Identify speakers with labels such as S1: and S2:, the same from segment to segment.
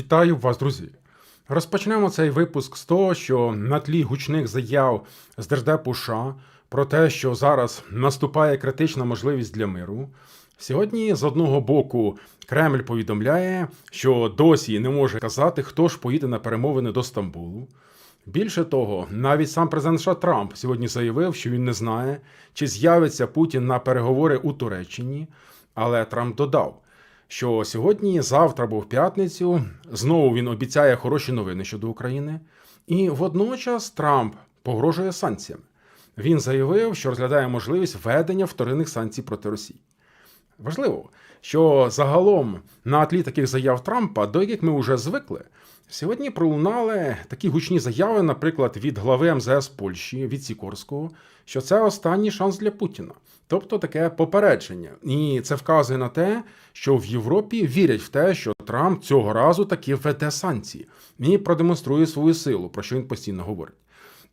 S1: Вітаю вас, друзі! Розпочнемо цей випуск з того, що на тлі гучних заяв з Держдепу США про те, що зараз наступає критична можливість для миру. Сьогодні з одного боку Кремль повідомляє, що досі не може казати, хто ж поїде на перемовини до Стамбулу. Більше того, навіть сам президент США Трамп сьогодні заявив, що він не знає, чи з'явиться Путін на переговори у Туреччині. Але Трамп додав, що сьогодні, завтра або в п'ятницю знову він обіцяє хороші новини щодо України, і водночас Трамп погрожує санкціями. Він заявив, що розглядає можливість введення вторинних санкцій проти Росії. Важливо, що загалом на тлі таких заяв Трампа, до яких ми вже звикли, сьогодні пролунали такі гучні заяви, наприклад, від глави МЗС Польщі від Сікорського, що це останній шанс для Путіна, тобто таке попередження. І це вказує на те, що в Європі вірять в те, що Трамп цього разу таки введе санкції і продемонструє свою силу, про що він постійно говорить.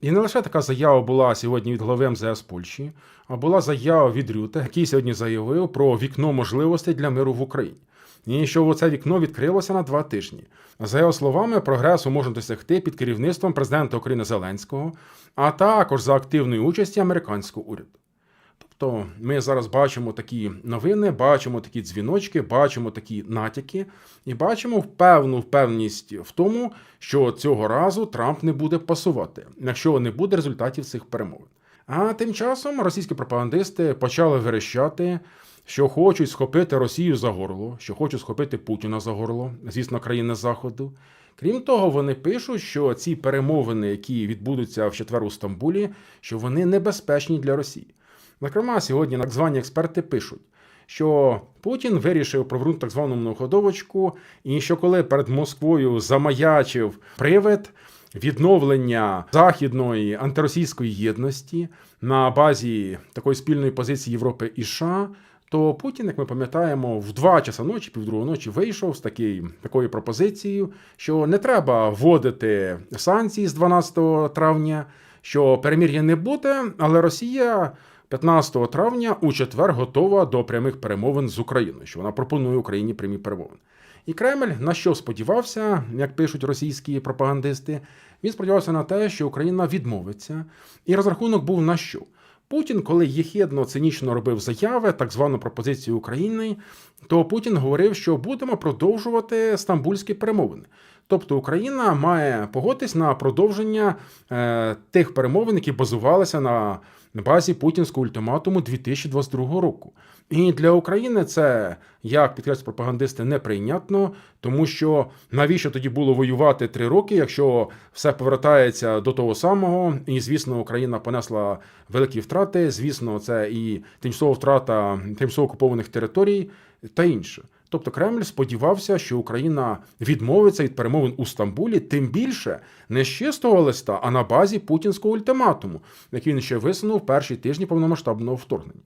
S1: І не лише така заява була сьогодні від голови МЗС Польщі, а була заява від Рюте, який сьогодні заявив про вікно можливостей для миру в Україні. І що це вікно відкрилося на два тижні. За його словами, прогресу можна досягти під керівництвом президента України Зеленського, а також за активної участі американського уряду. Тобто ми зараз бачимо такі новини, бачимо такі дзвіночки, бачимо такі натяки, і бачимо певну впевненість в тому, що цього разу Трамп не буде пасувати, якщо не буде результатів цих перемовин. А тим часом російські пропагандисти почали верещати, що хочуть схопити Росію за горло, що хочуть схопити Путіна за горло, звісно, країни Заходу. Крім того, вони пишуть, що ці перемовини, які відбудуться в четвер у Стамбулі, що вони небезпечні для Росії. Зокрема, сьогодні так звані експерти пишуть, що Путін вирішив провернути так звану многоходовочку, і що коли перед Москвою замаячив привид відновлення західної антиросійської єдності на базі такої спільної позиції Європи і США, то Путін, як ми пам'ятаємо, в два часа ночі, півдругої ночі вийшов з такий, такою пропозицією, що не треба вводити санкції з 12 травня, що перемір'я не буде, але Росія. 15 травня у четвер готова до прямих перемовин з Україною, що вона пропонує Україні прямі перемовини. І Кремль на що сподівався, як пишуть російські пропагандисти, він сподівався на те, що Україна відмовиться, і розрахунок був на що. Путін, коли єхідно цинічно робив заяви, так звану пропозицію України, то Путін говорив, що будемо продовжувати стамбульські перемовини. Тобто Україна має погодитись на продовження е, тих перемовин, які базувалися на базі путінського ультиматуму 2022 року. І для України це, як підкреслюють пропагандисти, неприйнятно, тому що навіщо тоді було воювати три роки, якщо все повертається до того самого, і звісно, Україна понесла великі втрати. Звісно, це і тимчасова втрата тимчасово окупованих територій та інше. Тобто Кремль сподівався, що Україна відмовиться від перемовин у Стамбулі, тим більше не з чистого листа, а на базі путінського ультиматуму, який він ще висунув перші тижні повномасштабного вторгнення.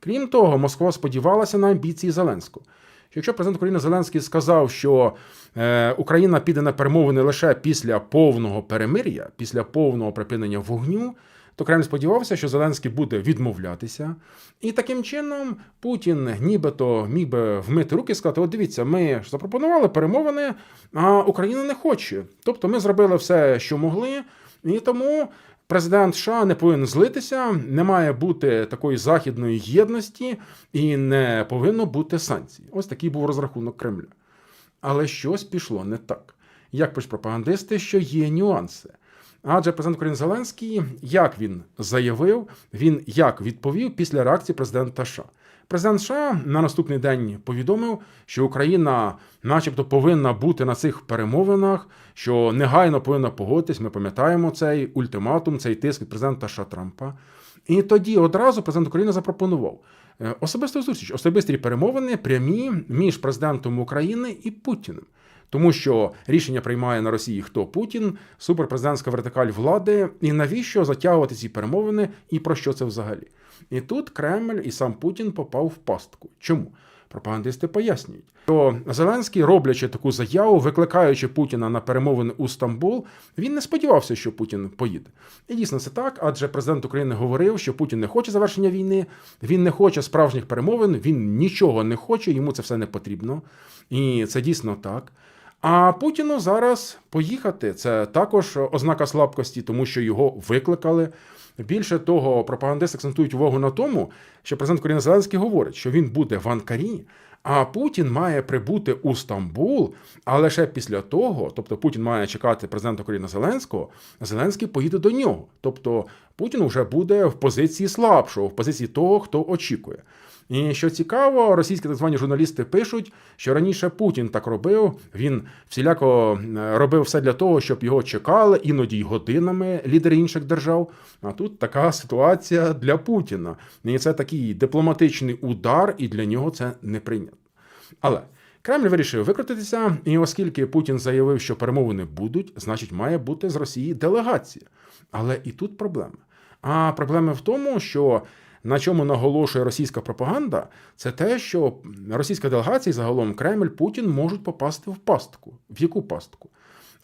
S1: Крім того, Москва сподівалася на амбіції Зеленського. Якщо президент України Зеленський сказав, що е, Україна піде на перемовини лише після повного перемир'я, після повного припинення вогню, то Кремль сподівався, що Зеленський буде відмовлятися. І таким чином Путін нібито міг би вмити руки і сказати: от дивіться, ми запропонували перемовини, а Україна не хоче. Тобто ми зробили все, що могли, і тому. Президент США не повинен злитися, не має бути такої західної єдності і не повинно бути санкцій. Ось такий був розрахунок Кремля. Але щось пішло не так. Як пишуть пропагандисти, що є нюанси. Адже президент України Зеленський, як він заявив, він як відповів після реакції президента США. Президент США на наступний день повідомив, що Україна, начебто, повинна бути на цих перемовинах, що негайно повинна погодитись. Ми пам'ятаємо цей ультиматум, цей тиск від президента США Трампа. І тоді одразу президент України запропонував е, особисту зустріч, особисті перемовини прямі між президентом України і Путіним. Тому що рішення приймає на Росії хто Путін, суперпрезидентська вертикаль влади, і навіщо затягувати ці перемовини, і про що це взагалі? І тут Кремль і сам Путін попав в пастку. Чому? Пропагандисти пояснюють, що Зеленський, роблячи таку заяву, викликаючи Путіна на перемовини у Стамбул, він не сподівався, що Путін поїде. І дійсно це так, адже президент України говорив, що Путін не хоче завершення війни, він не хоче справжніх перемовин, він нічого не хоче, йому це все не потрібно. І це дійсно так. А Путіну зараз поїхати це також ознака слабкості, тому що його викликали. Більше того, пропагандисти акцентують увагу на тому, що президент України Зеленський говорить, що він буде в Анкарі, а Путін має прибути у Стамбул, а лише після того, тобто Путін має чекати президента України Зеленського, Зеленський поїде до нього. Тобто Путін вже буде в позиції слабшого, в позиції того, хто очікує. І що цікаво, російські так звані журналісти пишуть, що раніше Путін так робив. Він всіляко е, робив все для того, щоб його чекали, іноді й годинами лідери інших держав. А тут така ситуація для Путіна. І це такий дипломатичний удар, і для нього це не прийнято. Але Кремль вирішив викрутитися, і оскільки Путін заявив, що перемовини будуть, значить має бути з Росії делегація. Але і тут проблема. А проблема в тому, що на чому наголошує російська пропаганда, це те, що російська делегація і загалом Кремль Путін можуть попасти в пастку. В яку пастку?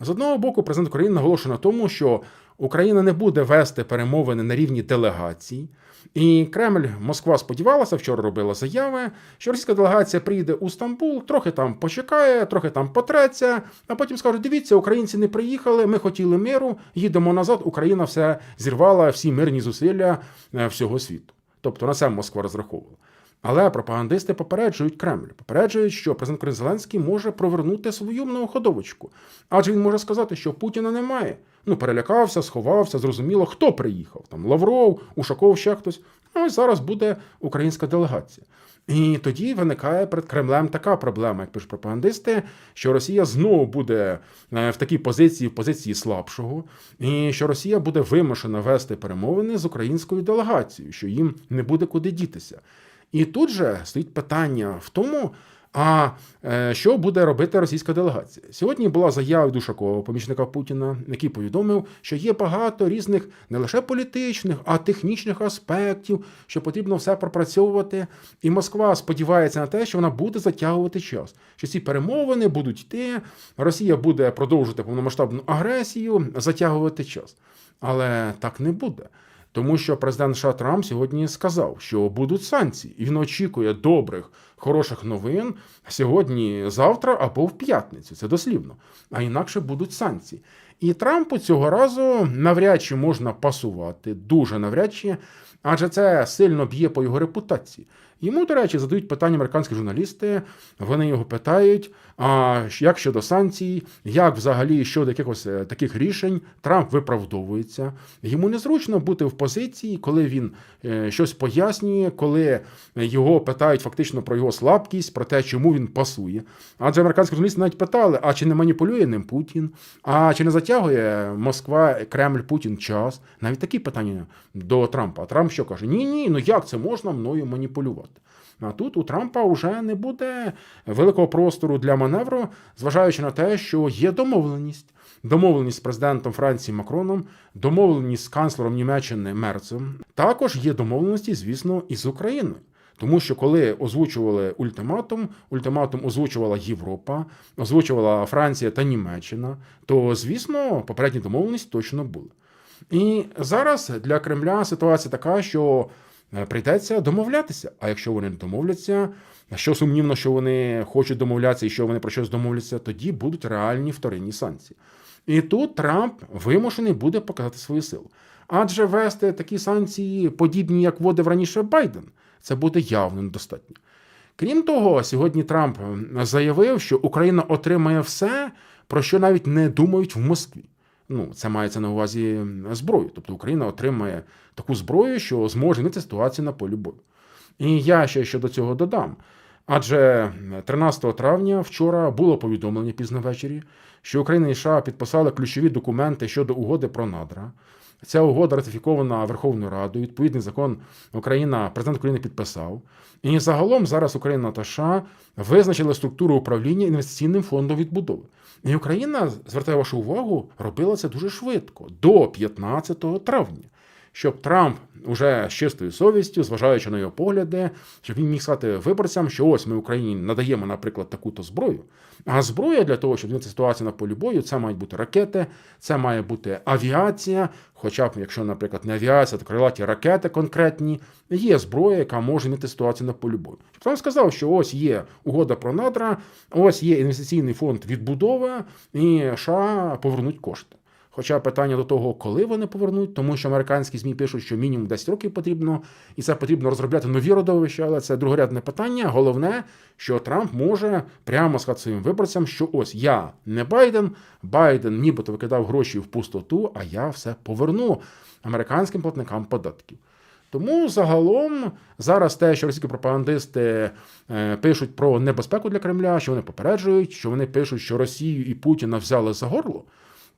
S1: З одного боку, президент України наголошує на тому, що Україна не буде вести перемовини на рівні делегацій. І Кремль, Москва сподівалася, вчора робила заяви, що російська делегація прийде у Стамбул, трохи там почекає, трохи там потреться, а потім скаже: дивіться, українці не приїхали, ми хотіли миру, їдемо назад. Україна все зірвала всі мирні зусилля е, всього світу. Тобто на це Москва розраховувала. Але пропагандисти попереджують Кремль, попереджують, що президент Зеленський може провернути свою многоходовочку. Адже він може сказати, що Путіна немає. Ну, перелякався, сховався, зрозуміло, хто приїхав. Там Лавров, Ушаков, ще хтось. Ну, ось зараз буде українська делегація. І тоді виникає перед Кремлем така проблема, як пишуть пропагандисти, що Росія знову буде е, в такій позиції, в позиції слабшого, і що Росія буде вимушена вести перемовини з українською делегацією, що їм не буде куди дітися. І тут же стоїть питання в тому, а е, що буде робити російська делегація? Сьогодні була заява від Ушакова, помічника Путіна, який повідомив, що є багато різних не лише політичних, а технічних аспектів, що потрібно все пропрацьовувати. І Москва сподівається на те, що вона буде затягувати час, що ці перемовини будуть йти. Росія буде продовжувати повномасштабну агресію, затягувати час. Але так не буде. Тому що президент США Трамп сьогодні сказав, що будуть санкції, і він очікує добрих, хороших новин сьогодні, завтра або в п'ятницю. Це дослівно. А інакше будуть санкції. І Трампу цього разу навряд чи можна пасувати, дуже навряд чи, адже це сильно б'є по його репутації. Йому, до речі, задають питання американські журналісти. Вони його питають: а як щодо санкцій, як взагалі щодо якихось е, таких рішень Трамп виправдовується. Йому незручно бути в позиції, коли він е, щось пояснює, коли його питають фактично про його слабкість, про те, чому він пасує. Адже американські журналісти навіть питали: а чи не маніпулює ним Путін? А чи не затягує Москва, Кремль, Путін час? Навіть такі питання до Трампа. А Трамп що каже: Ні, ні, ну як це можна мною маніпулювати? А тут у Трампа вже не буде великого простору для маневру, зважаючи на те, що є домовленість. Домовленість з президентом Франції Макроном, домовленість з канцлером Німеччини Мерцем. Також є домовленості, звісно, і з Україною. Тому що коли озвучували ультиматум, ультиматум озвучувала Європа, озвучувала Франція та Німеччина, то звісно, попередні домовленості точно були. І зараз для Кремля ситуація така, що прийдеться домовлятися. А якщо вони не домовляться, що сумнівно, що вони хочуть домовлятися і що вони про щось домовляться, тоді будуть реальні вторинні санкції. І тут Трамп вимушений буде показати свою силу. Адже вести такі санкції, подібні, як вводив раніше Байден, це буде явно недостатньо. Крім того, сьогодні Трамп заявив, що Україна отримає все, про що навіть не думають в Москві. Ну, це мається на увазі зброю. Тобто Україна отримає таку зброю, що зможе змінити ситуацію на полі бою. І я ще щодо цього додам. Адже 13 травня вчора було повідомлення пізно ввечері, що Україна і США підписали ключові документи щодо угоди про надра. Ця угода ратифікована Верховною Радою. Відповідний закон Україна, президент України підписав. І загалом зараз Україна та США визначили структуру управління інвестиційним фондом відбудови. І Україна, звертаю вашу увагу, робила це дуже швидко, до 15 травня. Щоб Трамп уже з чистою совістю, зважаючи на його погляди, щоб він міг сказати виборцям, що ось ми Україні надаємо, наприклад, таку-то зброю. А зброя для того, щоб змінити ситуацію на полі бою, це мають бути ракети, це має бути авіація. Хоча б, якщо, наприклад, не авіація, то крилаті ракети конкретні, є зброя, яка може змінити ситуацію на полі бою. Трамп сказав, що ось є угода про надра, ось є інвестиційний фонд відбудови, і США повернуть кошти. Хоча питання до того, коли вони повернуть, тому що американські ЗМІ пишуть, що мінімум 10 років потрібно, і це потрібно розробляти нові родовища, але це другорядне питання. Головне, що Трамп може прямо сказати своїм виборцям, що ось я не Байден, Байден нібито викидав гроші в пустоту, а я все поверну американським платникам податків. Тому загалом зараз те, що російські пропагандисти е, пишуть про небезпеку для Кремля, що вони попереджують, що вони пишуть, що Росію і Путіна взяли за горло.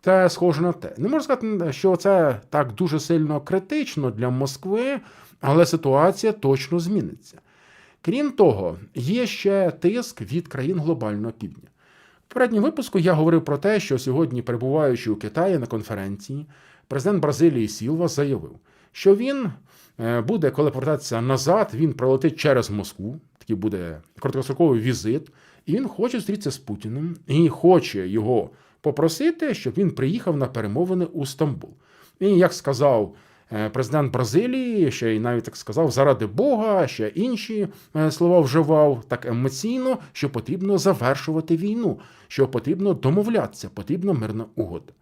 S1: Це схоже на те. Не можу сказати, що це так дуже сильно критично для Москви, але ситуація точно зміниться. Крім того, є ще тиск від країн глобального півдня. В передньому випуску я говорив про те, що сьогодні, перебуваючи у Китаї на конференції, президент Бразилії Сілва заявив, що він е, буде, коли повертатися назад, він пролетить через Москву, такий буде короткостроковий візит, і він хоче зустрітися з Путіним і хоче його попросити, щоб він приїхав на перемовини у Стамбул. І як сказав е, президент Бразилії, ще й навіть так сказав, заради Бога, ще інші е, слова вживав так емоційно, що потрібно завершувати війну, що потрібно домовлятися, потрібна мирна угода.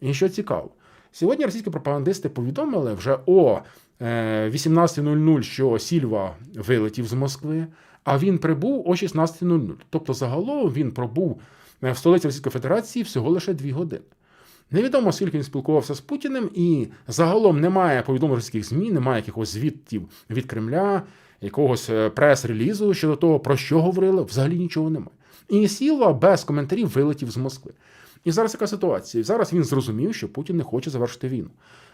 S1: І що цікаво, сьогодні російські пропагандисти повідомили вже о е, 18.00, що Сільва вилетів з Москви, а він прибув о 16.00. Тобто, загалом він пробув в столиці Російської Федерації всього лише дві години. Невідомо, скільки він спілкувався з Путіним, і загалом немає повідомлень російських ЗМІ, немає якихось звідтів від Кремля, якогось е, прес-релізу щодо того, про що говорили, взагалі нічого немає. І Сілва без коментарів вилетів з Москви. І зараз яка ситуація? Зараз він зрозумів, що Путін не хоче завершити війну.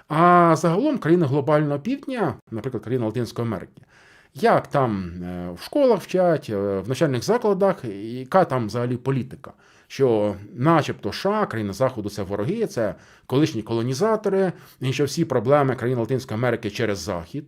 S1: А загалом країни глобального півдня, наприклад, країни Латинської Америки, як там е, в школах вчать, е, в навчальних закладах, яка там взагалі політика? Що, начебто, США, країни Заходу це вороги, це колишні колонізатори, і що всі проблеми країн Латинської Америки через Захід.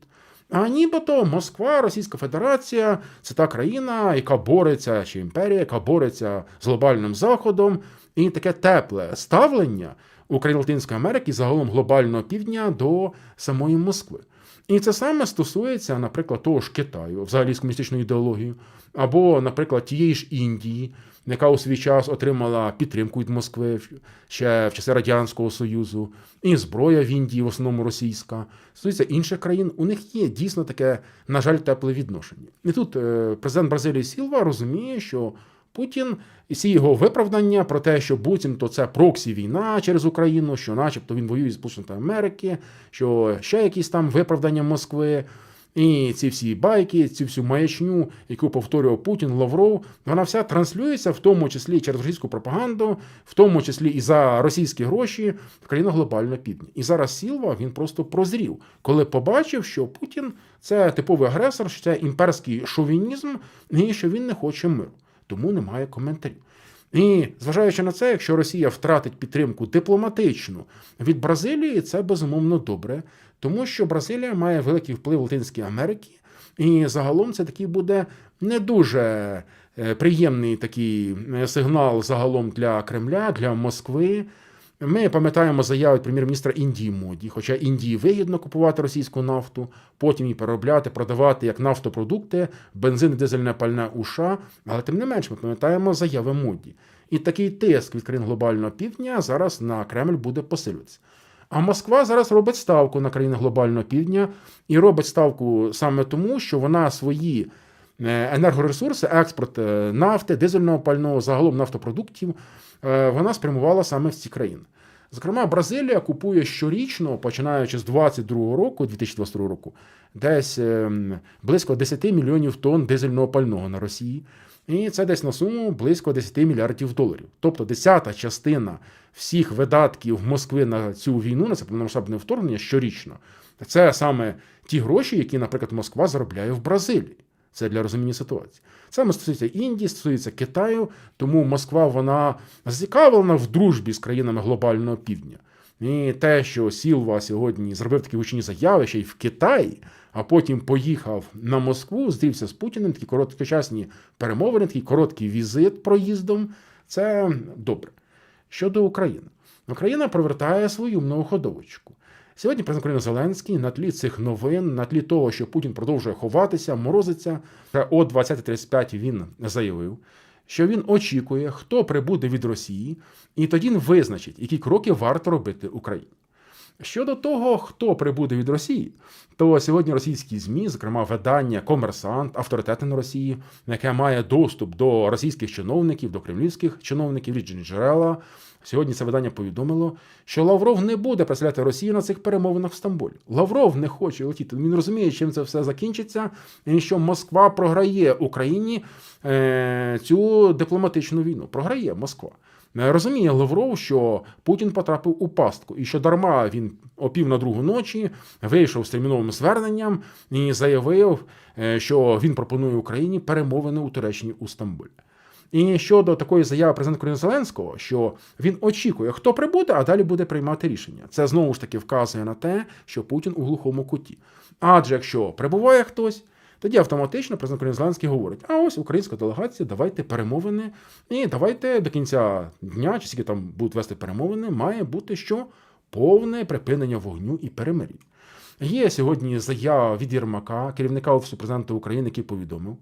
S1: А нібито Москва, Російська Федерація це та країна, яка бореться, чи імперія, яка бореться з глобальним заходом, і таке тепле ставлення у країн Латинської Америки, загалом глобального півдня до самої Москви. І це саме стосується, наприклад, того ж Китаю, взагалі з комуністичною ідеологією, або, наприклад, тієї ж Індії, яка у свій час отримала підтримку від Москви ще в часи Радянського Союзу, і зброя в Індії, в основному російська, стосується інших країн. У них є дійсно таке, на жаль, тепле відношення. І тут е, президент Бразилії Сілва розуміє, що Путін і всі його виправдання про те, що буцімто це проксі війна через Україну, що, начебто, він воює з Сполученої Америки, що ще якісь там виправдання Москви. І ці всі байки, цю всю маячню, яку повторював Путін, Лавров, вона вся транслюється, в тому числі через російську пропаганду, в тому числі і за російські гроші в країну глобального півдня. І зараз Сілва він просто прозрів, коли побачив, що Путін це типовий агресор, що це імперський шовінізм, і що він не хоче миру тому немає коментарів. І зважаючи на це, якщо Росія втратить підтримку дипломатичну від Бразилії, це безумовно добре, тому що Бразилія має великий вплив в Латинській Америці, і загалом це такий буде не дуже е, приємний такий е, сигнал загалом для Кремля, для Москви. Ми пам'ятаємо заяви прем'єр-міністра Індії Моді, хоча Індії вигідно купувати російську нафту, потім її переробляти, продавати як нафтопродукти, бензин, дизельне пальне у США, але тим не менш ми пам'ятаємо заяви Моді. І такий тиск від країн глобального півдня зараз на Кремль буде посилюватися. А Москва зараз робить ставку на країни глобального півдня і робить ставку саме тому, що вона свої е, енергоресурси, експорт е, нафти, дизельного пального, загалом нафтопродуктів. Е, вона спрямувала саме в ці країни. Зокрема, Бразилія купує щорічно, починаючи з 2022 року, 2022 року, десь ем, близько 10 мільйонів тонн дизельного пального на Росії. І це десь на суму близько 10 мільярдів доларів. Тобто десята частина всіх видатків Москви на цю війну, на це повномасштабне вторгнення щорічно. Це саме ті гроші, які, наприклад, Москва заробляє в Бразилії. Це для розуміння ситуації. Саме стосується Індії, стосується Китаю, тому Москва вона зацікавлена в дружбі з країнами глобального півдня. І те, що Сілва сьогодні зробив такі гучні заяви ще й в Китаї, а потім поїхав на Москву, зустрівся з Путіним, такі короткочасні перемовини, такий короткий візит проїздом. Це добре. Щодо України, Україна провертає свою многоходовочку. Сьогодні президент України Зеленський на тлі цих новин, на тлі того, що Путін продовжує ховатися, морозиться, о 20.35 він заявив, що він очікує, хто прибуде від Росії, і тоді він визначить, які кроки варто робити Україні. Щодо того, хто прибуде від Росії, то сьогодні російські ЗМІ, зокрема видання Комерсант, авторитетне на Росії, яке має доступ до російських чиновників, до кремлівських чиновників, ріджені джерела. Сьогодні це видання повідомило, що Лавров не буде представляти Росію на цих перемовинах в Стамбулі. Лавров не хоче летіти. Він розуміє, чим це все закінчиться, і що Москва програє Україні е, цю дипломатичну війну. Програє Москва. Е, Розуміє Лавров, що Путін потрапив у пастку, і що дарма він о пів на другу ночі вийшов з терміновим зверненням і заявив, е, що він пропонує Україні перемовини у Туреччині у Стамбулі. І щодо такої заяви президента Зеленського, що він очікує, хто прибуде, а далі буде приймати рішення. Це знову ж таки вказує на те, що Путін у глухому куті. Адже якщо прибуває хтось, тоді автоматично президент Зеленський говорить: а ось українська делегація, давайте перемовини, і давайте до кінця дня, чи скільки там будуть вести перемовини, має бути що повне припинення вогню і перемир'я. Є сьогодні заява від Єрмака, керівника Офісу президента України, який повідомив,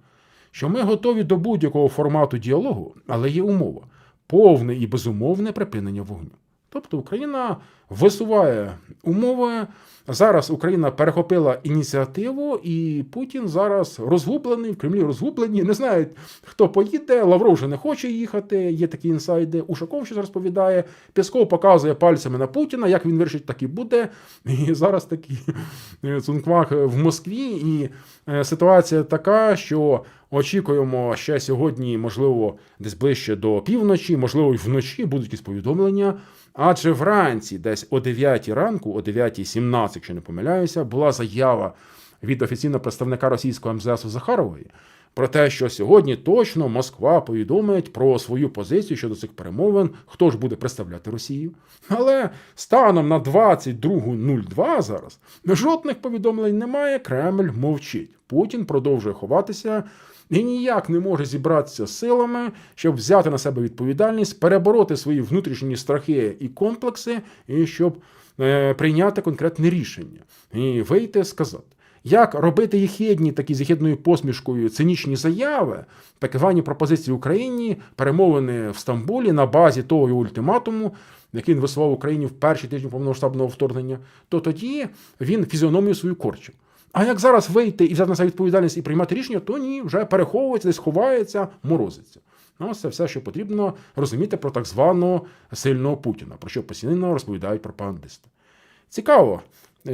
S1: що ми готові до будь-якого формату діалогу, але є умова повне і безумовне припинення вогню. Тобто Україна висуває умови. Зараз Україна перехопила ініціативу, і Путін зараз розгублений, в Кремлі розгублені. Не знають, хто поїде. Лавров вже не хоче їхати. Є такі інсайди. Ушаков щось розповідає. Пісков показує пальцями на Путіна. Як він вирішить, так і буде. І зараз такий цунквак в Москві. І е, ситуація така, що очікуємо ще сьогодні, можливо, десь ближче до півночі, можливо, й вночі будуть якісь повідомлення. Адже вранці, десь о 9 ранку, о 9.17, якщо не помиляюся, була заява від офіційного представника російського МЗС Захарової про те, що сьогодні точно Москва повідомить про свою позицію щодо цих перемовин, хто ж буде представляти Росію. Але станом на 22.02 зараз жодних повідомлень немає. Кремль мовчить. Путін продовжує ховатися. І ніяк не може зібратися силами, щоб взяти на себе відповідальність, перебороти свої внутрішні страхи і комплекси, і щоб е, прийняти конкретне рішення і вийти сказати. Як робити єхідні такі з єхідною посмішкою цинічні заяви, так звані пропозиції Україні, перемовини в Стамбулі на базі того ультиматуму, який він висував Україні в перші тижні повномасштабного вторгнення, то тоді він фізіономію свою корчив. А як зараз вийти і взяти на себе відповідальність і приймати рішення, то ні, вже переховується, десь ховається, морозиться. Ну, це все, що потрібно розуміти про так званого сильного Путіна, про що постійно розповідають пропагандисти. Цікаво,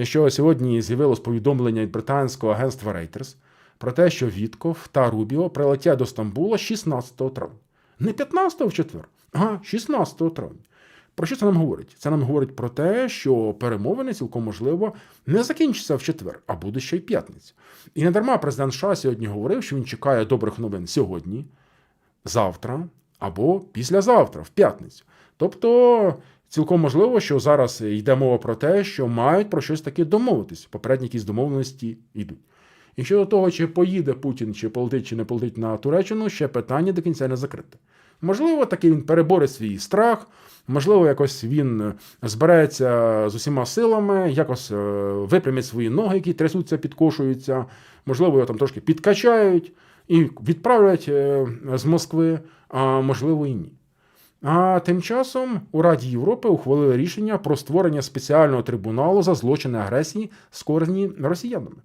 S1: що сьогодні з'явилось повідомлення від британського агентства Reuters про те, що Вітков та Рубіо прилетять до Стамбула 16 травня. Не 15 в четвер, а 16 травня. Про що це нам говорить? Це нам говорить про те, що перемовини цілком можливо не закінчаться в четвер, а буде ще й п'ятниця. І не дарма президент США сьогодні говорив, що він чекає добрих новин сьогодні, завтра або післязавтра, в п'ятницю. Тобто, цілком можливо, що зараз йде мова про те, що мають про щось таке домовитись. Попередні якісь домовленості йдуть. І щодо того, чи поїде Путін, чи полетить, чи не полетить на Туреччину, ще питання до кінця не закрите. Можливо, таки він переборе свій страх, можливо, якось він збереться з усіма силами, якось е, випрямить свої ноги, які трясуться, підкошуються, можливо, його там трошки підкачають і відправлять е, з Москви, а можливо і ні. А тим часом у Раді Європи ухвалили рішення про створення спеціального трибуналу за злочини агресії, скорені росіянами.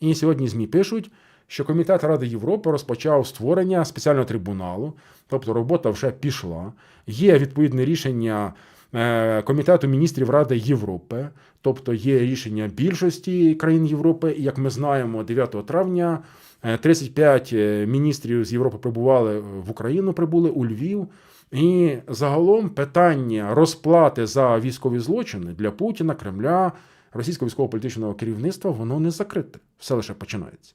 S1: І сьогодні ЗМІ пишуть, що Комітет Ради Європи розпочав створення спеціального трибуналу, тобто робота вже пішла. Є відповідне рішення е, Комітету міністрів Ради Європи, тобто є рішення більшості країн Європи. І як ми знаємо, 9 травня е, 35 міністрів з Європи прибували в Україну, прибули у Львів. І загалом питання розплати за військові злочини для Путіна, Кремля, російського військово-політичного керівництва, воно не закрите. Все лише починається.